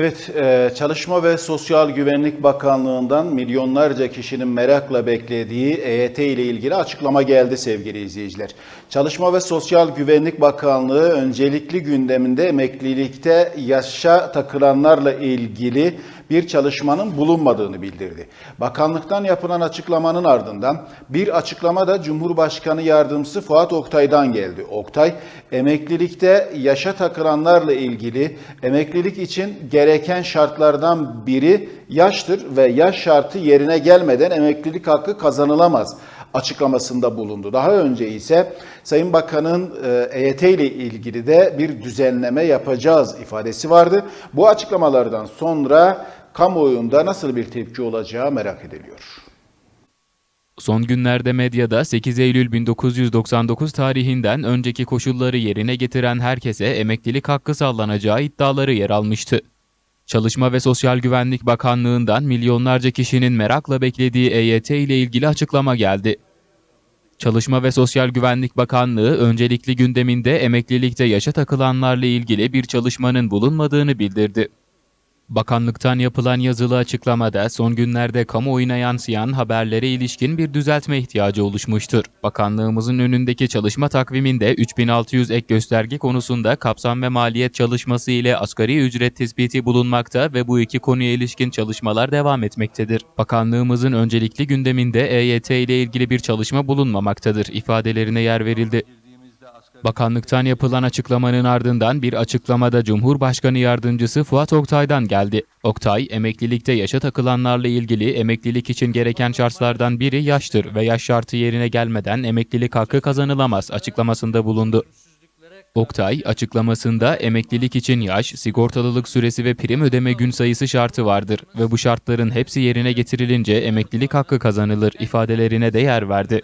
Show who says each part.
Speaker 1: Evet, e, Çalışma ve Sosyal Güvenlik Bakanlığı'ndan milyonlarca kişinin merakla beklediği EYT ile ilgili açıklama geldi sevgili izleyiciler. Çalışma ve Sosyal Güvenlik Bakanlığı öncelikli gündeminde emeklilikte yaşa takılanlarla ilgili bir çalışmanın bulunmadığını bildirdi. Bakanlıktan yapılan açıklamanın ardından bir açıklama da Cumhurbaşkanı Yardımcısı Fuat Oktay'dan geldi. Oktay, emeklilikte yaşa takılanlarla ilgili emeklilik için gereken şartlardan biri yaştır ve yaş şartı yerine gelmeden emeklilik hakkı kazanılamaz açıklamasında bulundu. Daha önce ise Sayın Bakan'ın e, EYT ile ilgili de bir düzenleme yapacağız ifadesi vardı. Bu açıklamalardan sonra kamuoyunda nasıl bir tepki olacağı merak ediliyor.
Speaker 2: Son günlerde medyada 8 Eylül 1999 tarihinden önceki koşulları yerine getiren herkese emeklilik hakkı sağlanacağı iddiaları yer almıştı. Çalışma ve Sosyal Güvenlik Bakanlığı'ndan milyonlarca kişinin merakla beklediği EYT ile ilgili açıklama geldi. Çalışma ve Sosyal Güvenlik Bakanlığı öncelikli gündeminde emeklilikte yaşa takılanlarla ilgili bir çalışmanın bulunmadığını bildirdi. Bakanlıktan yapılan yazılı açıklamada son günlerde kamuoyuna yansıyan haberlere ilişkin bir düzeltme ihtiyacı oluşmuştur. Bakanlığımızın önündeki çalışma takviminde 3600 ek gösterge konusunda kapsam ve maliyet çalışması ile asgari ücret tespiti bulunmakta ve bu iki konuya ilişkin çalışmalar devam etmektedir. Bakanlığımızın öncelikli gündeminde EYT ile ilgili bir çalışma bulunmamaktadır ifadelerine yer verildi. Bakanlıktan yapılan açıklamanın ardından bir açıklamada Cumhurbaşkanı Yardımcısı Fuat Oktay'dan geldi. Oktay, emeklilikte yaşa takılanlarla ilgili emeklilik için gereken şartlardan biri yaştır ve yaş şartı yerine gelmeden emeklilik hakkı kazanılamaz açıklamasında bulundu. Oktay açıklamasında emeklilik için yaş, sigortalılık süresi ve prim ödeme gün sayısı şartı vardır ve bu şartların hepsi yerine getirilince emeklilik hakkı kazanılır ifadelerine de yer verdi.